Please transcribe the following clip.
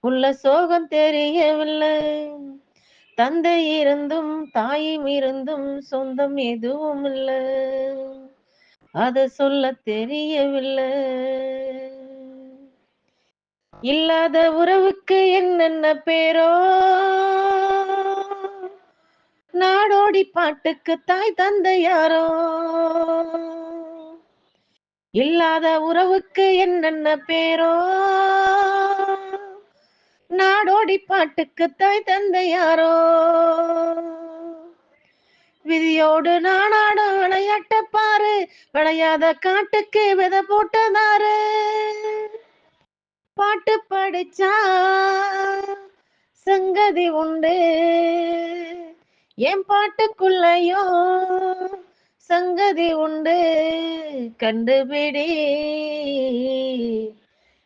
உள்ள சோகம் தெரியவில்லை. தந்தை இருந்தும் தாயும் இருந்தும் சொந்தம் எதுவும் இல்லை. அத சொல்ல தெரியவில்லை. இல்லாத உறவுக்கு என்னென்ன பேரோ? நாடோடி பாட்டுக்கு தாய் தந்தை யாரோ? இல்லாத உறவுக்கு என்னென்ன பேரோ? ஓடி பாட்டுக்கு தாய் தந்தை யாரோ? விதியோடு நானாட விளையாட்ட பாரு விளையாத காட்டுக்கு விதை போட்டதாரு பாட்டு படிச்சா சங்கதி உண்டு. என் பாட்டுக்குள்ளயோ சங்கதி உண்டு. கண்டுபிடி.